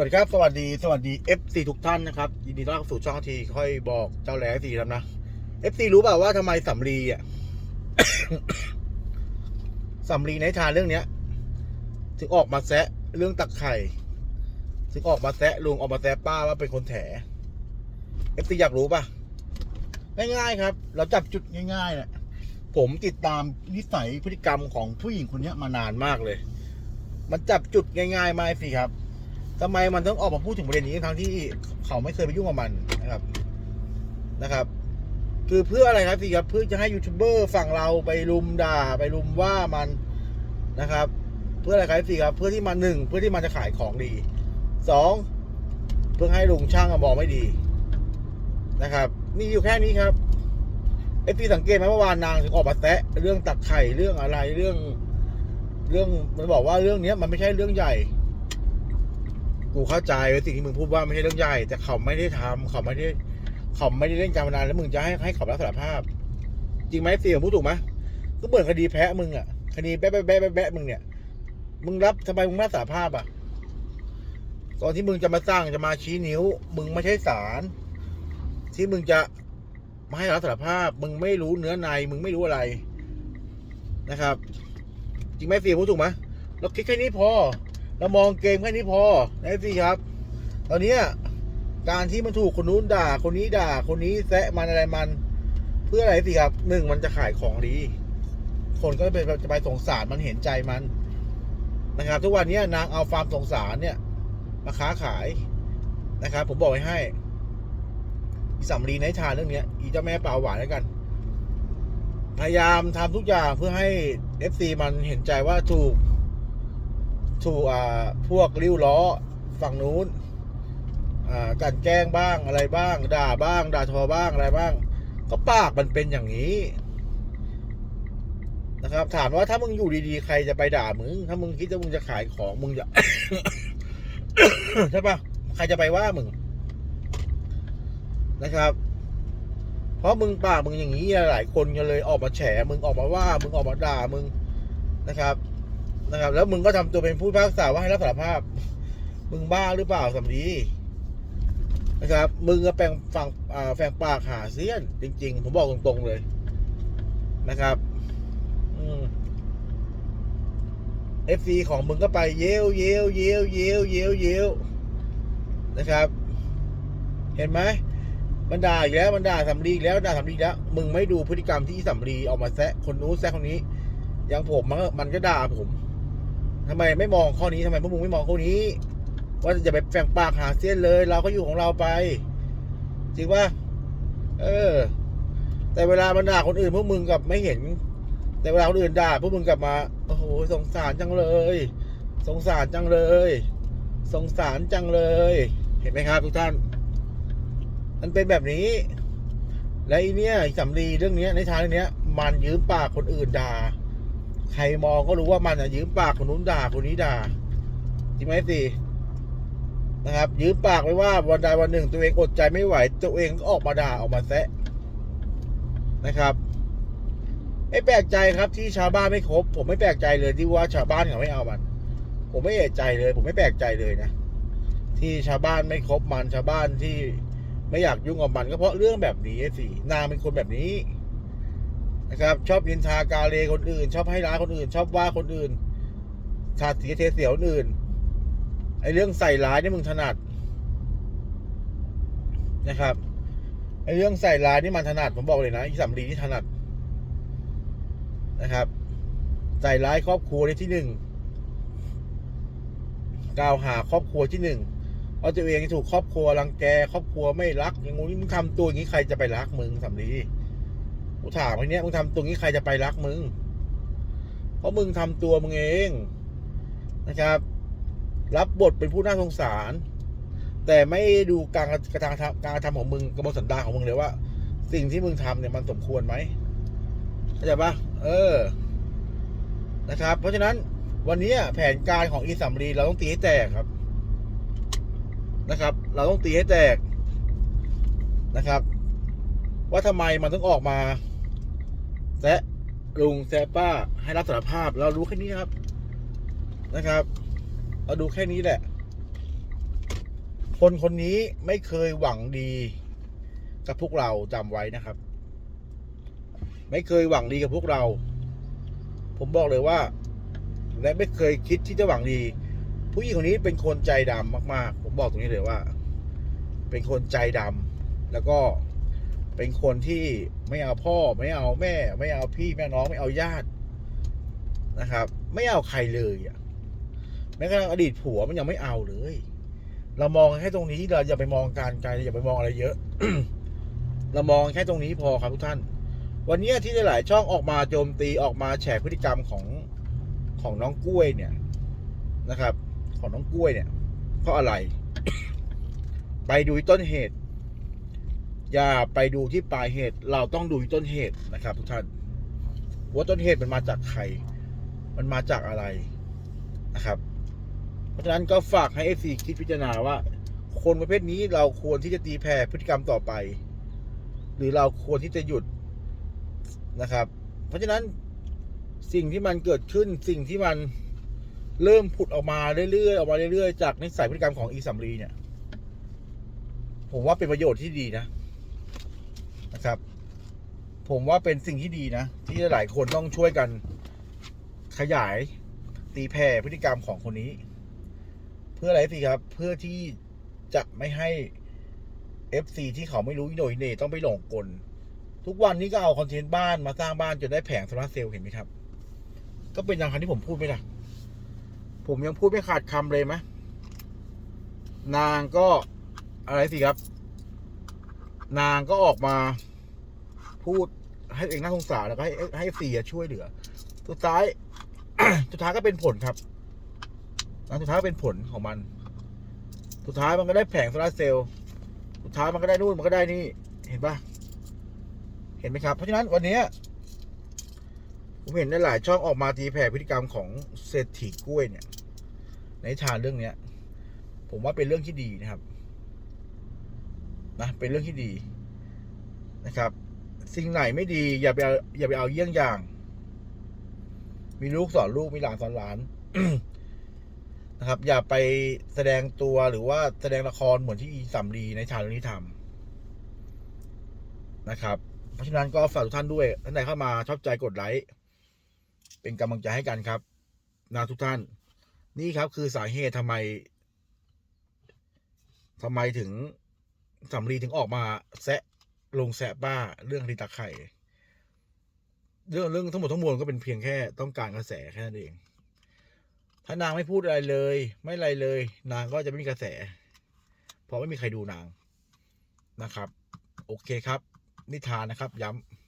วัสดีครับ สวัสดี สวัสดี FC ทุกท่านนะครับ ยินดีต้อนรับสู่ช่องทีค่อยบอกเจ้าแหล่สีครับนะ FC รู้เปล่าว่าทำไมสำลีอะสำลีในทานเรื่องเนี้ย ถึงออกมาแซะเรื่องตักไข่ถึงออกมาแซะลุงออกมาแซะป้าว่าเป็นคนแถ FC อยากรู้ป่ะ ง่ายๆครับ เราจับจุดง่ายๆเนี่ยผมติดตามนิสัยพฤติกรรมของผู้หญิงคนนี้มานานมากเลย มันจับจุดง่ายๆมาสิครับ ทำไมมันต้องออกมาพูดถึงประเด็นนี้ทั้งที่เขาไม่เคยไปยุ่งกับมันนะครับนะครับ คือเพื่ออะไรครับสิครับเพื่อจะให้ยูทูบเบอร์ฝั่งเราไปลุมด่าไปลุมว่ามันนะครับ เพื่ออะไรครับสิครับ เพื่อที่มันหนึ่งเพื่อที่มันจะขายของดีสองเพื่อให้ลุงช่างอมองไม่ดีนะครับมีอยู่แค่นี้ครับเอฟซีสังเกตไหมเมื่อวานนางถึงออกมาแซะเรื่องตักไข่เรื่องอะไรเรื่อง เรื่องมันบอกว่าเรื่องเนี้ยมันไม่ใช่เรื่องใหญ่ กูเข้าใจว่าสิ่งที่มึงพูดว่าไม่ใช่เรื่องใหญ่ แต่เขาไม่ได้ทำเขาไม่ได้ เขาไม่ได้เล่นการพนันแล้วมึงจะให้ให้เขารับสารภาพ จริงไหมเสี่ยพูดถูกไหมก็เหมือนคดีแพ้มึงอะคดีแบะแบะแบะแบะแบะมึงเนี่ยมึงรับทำไมมึงไม่รับสารภาพอะตอนที่มึงจะมาสร้างจะมาชี้นิ้ว มึงไม่ใช่ศาลที่มึงจะมาให้รับสารภาพ มึงไม่รู้เนื้อใน มึงไม่รู้อะไรนะครับ จริงไหมเสี่ยพูดถูกไหมเราคิดแค่นี้พอ เรามองเกมแค่นี้พอนะพี่ครับ ตอนนี้การที่มันถูกคนนู้นด่า คนนี้ด่า คนนี้แซะมันอะไรมัน เพื่ออะไรสิครับหนึ่งมันจะขายของดี คนก็จะไปจะไปสงสารมันเห็นใจมันนะครับ ทุกวันนี้นางเอาฟาร์มสงสารเนี่ย มาค้าขายนะครับ ผมบอกไว้ให้อีสำลีในชาเรื่องเนี้ยอีเจ้าแม่เปล่าหวานแล้วกัน พยายามทำทุกอย่างเพื่อให้เอฟซีมันเห็นใจว่าถูก ถูกอ่าพวกริ้วล้อฝั่งนู้นอ่ากันแกล้งบ้างอะไรบ้าง ด่าบ้าง ด่าทอบ้างอะไรบ้าง ก็ปากมันเป็นอย่างนี้ นะครับ ถามว่าถ้ามึงอยู่ดีๆ ใครจะไปด่ามึง ถ้ามึงคิดว่ามึงจะขายของมึงจะใช่ปะใครจะไปว่ามึงนะครับ เพราะมึงปากมึงอย่างนี้หลายคนก็เลยออกมาแฉมึงออกมาว่า มึงออกมาด่ามึงนะครับ นะครับ แล้วมึงก็ทำตัวเป็นผู้พิพากษาว่าให้รับสารภาพ มึงบ้าหรือเปล่าสำลีนะครับ มึงก็แปลงฝั่งแฝงปากหาเสี้ยน จริง ๆ ผมบอกตรงๆเลยนะครับเอฟซีของมึงก็ไปเยวเยวเยวเยวเยวเยวนะครับ เห็นไหมมันด่าอีกแล้วมันด่าสำลีแล้วด่าสำลีแล้ว มึงไม่ดูพฤติกรรมที่สำลีออกมาแซะคนนู้นแซะคนนี้ อย่างผมมันก็มันก็ด่าผม ทำไมไม่มองข้อนี้ทำไมพวกมึงไม่มองข้อนี้ ว่าจะไปแฝงปากหาเส้นเลย เราก็อยู่ของเราไป จริงป่ะเออ แต่เวลามันด่าคนอื่นพวกมึงกับไม่เห็น แต่เวลาคนอื่นด่าพวกมึงกลับมาโอ้โหสงสารจังเลย สงสารจังเลย สงสารจังเลย เห็นไหมครับทุกท่าน มันเป็นแบบนี้ และอีเนี้ยสำลีเรื่องเนี้ยในทางเรื่องเนี้ย มันยืมปากคนอื่นด่า ใครมองก็รู้ว่ามันอะยืมปากคนนู้นด่าคนนี้ด่าจริงไหมสินะครับ ยืมปากไว้ว่าวันใดวันหนึ่ง ตัวเองอดใจไม่ไหว ตัวเองก็ออกมาด่าออกมาแซะนะครับไม่แปลกใจครับที่ชาวบ้านไม่ครบ ผมไม่แปลกใจเลยที่ว่าชาวบ้านเขาไม่เอามัน ผมไม่เอะใจเลย ผมไม่แปลกใจเลยนะที่ชาวบ้านไม่ครบมันชาวบ้านที่ไม่อยากยุ่งกับมันก็เพราะเรื่องแบบนี้สินางเป็นคนแบบนี้ นะครับ ชอบยินทากาเลคนอื่น ชอบให้ร้ายคนอื่น ชอบว่าคนอื่นชาติเสียเทเสียคนอื่นไอเรื่องใส่ร้ายนี่มึงถนัดนะครับไอเรื่องใส่ร้ายนี่มันถนัดผมบอกเลยนะอีสำลีนี่ถนัดนะครับ ใส่ร้ายครอบครัวในที่หนึ่งกล่าวหาครอบครัวที่หนึ่งว่าตัวเองถูกครอบครัวรังแกครอบครัวไม่รักอย่างงู้มึงทำตัวอย่างนี้ใครจะไปรักมึงสำลี กูถามไอ้เนี้ยมึงทำตัวนี้ใครจะไปรักมึง เพราะมึงทำตัวมึงเองนะครับ รับบทเป็นผู้น่าสงสาร แต่ไม่ดูการกระทำการกระทำของมึงกระบวนสันดานของมึงเลยว่า สิ่งที่มึงทำเนี่ยมันสมควรไหมเข้าใจปะเออ นะครับ เพราะฉะนั้นวันนี้แผนการของอีสัมรีเราต้องตีให้แตกครับ นะครับ เราต้องตีให้แตกนะครับ ว่าทำไมมันต้องออกมา แซะลุงแซะป้าให้รับสารภาพ เรารู้แค่นี้ครับ นะครับ เราดูแค่นี้แหละ คนคนนี้ไม่เคยหวังดี กับพวกเราจำไว้นะครับ ไม่เคยหวังดีกับพวกเรา ผมบอกเลยว่า และไม่เคยคิดที่จะหวังดี ผู้หญิงคนนี้เป็นคนใจดำมาก ๆ ผมบอกตรงนี้เลยว่า เป็นคนใจดำแล้วก็ เป็นคนที่ไม่เอาพ่อ ไม่เอาแม่ ไม่เอาพี่แม่น้องไม่เอาญาตินะครับ ไม่เอาใครเลยอะแม้กระทั่งอดีตผัวมันยังไม่เอาเลย เรามองแค่ตรงนี้เราอย่าไปมองการไกลอย่าไปมองอะไรเยอะ เรามองแค่ตรงนี้พอครับทุกท่าน วันนี้ที่หลายช่องออกมาโจมตีออกมาแฉพฤติกรรมของของน้องกล้วยเนี่ยนะครับ ของน้องกล้วยเนี่ยเพราะอะไร ไปดูต้นเหตุ อย่าไปดูที่ปลายเหตุ เราต้องดูที่ต้นเหตุนะครับ ทุกท่านว่าต้นเหตุมันมาจากใคร มันมาจากอะไรนะครับ เพราะฉะนั้นก็ฝากให้เอซีคิดพิจารณาว่า คนประเภทนี้เราควรที่จะตีแผ่พฤติกรรมต่อไป หรือเราควรที่จะหยุดนะครับ เพราะฉะนั้นสิ่งที่มันเกิดขึ้นสิ่งที่มันเริ่มผุดออกมาเรื่อยๆออกมาเรื่อยๆจากนิสัยพฤติกรรมของอีสัมรีเนี่ย ผมว่าเป็นประโยชน์ที่ดีนะ นะครับ ผมว่าเป็นสิ่งที่ดีนะ ที่หลายคนต้องช่วยกันขยายตีแผ่พฤติกรรมของคนนี้ เพื่ออะไรสิครับ เพื่อที่จะไม่ให้ FC ที่เขาไม่รู้อิโหนยเน่ต้องไปหลงกล ทุกวันนี้ก็เอาคอนเทนต์บ้านมาสร้างบ้านจนได้แผงโซลาเซลล์เห็นไหมครับ ก็เป็นอย่างที่ผมพูดไหมล่ะ ผมยังพูดไม่ขาดคำเลยไหมนางก็อะไรสิครับ นางก็ออกมาพูดให้เองน่าสงสารแล้วก็ให้ให้เสียช่วยเหลือ สุดท้าย สุดท้ายก็เป็นผลครับนะสุดท้ายเป็นผลของมัน สุดท้ายมันก็ได้แผงโซลาเซลล์ สุดท้ายมันก็ได้นู่นมันก็ได้นี่ เห็นปะเห็นไหมครับ เพราะฉะนั้นวันนี้ผมเห็นได้หลายช่องออกมาตีแผ่พฤติกรรมของเศรษฐีกล้วยเนี่ย ในนิทาเรื่องเนี้ย ผมว่าเป็นเรื่องที่ดีนะครับ นะเป็นเรื่องที่ดีนะครับ สิ่งไหนไม่ดี อย่าไปอย่าไปเอาเยี่ยงอย่าง มีลูกสอนลูกมีหลานสอนหลานนะครับ อย่าไปแสดงตัวหรือว่าแสดงละครเหมือนที่อีสำลีในชาเรื่องนี้ทำนะครับ เพราะฉะนั้นก็ฝากทุกท่านด้วยท่านใดเข้ามาชอบใจกดไลค์เป็นกำลังใจให้กันครับนะทุกท่าน นี่ครับคือสาเหตุทำไมทำไมถึง สำลีถึงออกมาแซะลงแซะบ้าเรื่องลีตาไข่เรื่องเรื่องทั้งหมดทั้งมวลก็เป็นเพียงแค่ต้องการกระแสแค่นั้นเอง ถ้านางไม่พูดอะไรเลย ไม่อะไรเลย นางก็จะไม่มีกระแส เพราะไม่มีใครดูนางนะครับ โอเคครับ นิทานนะครับ ย้ำ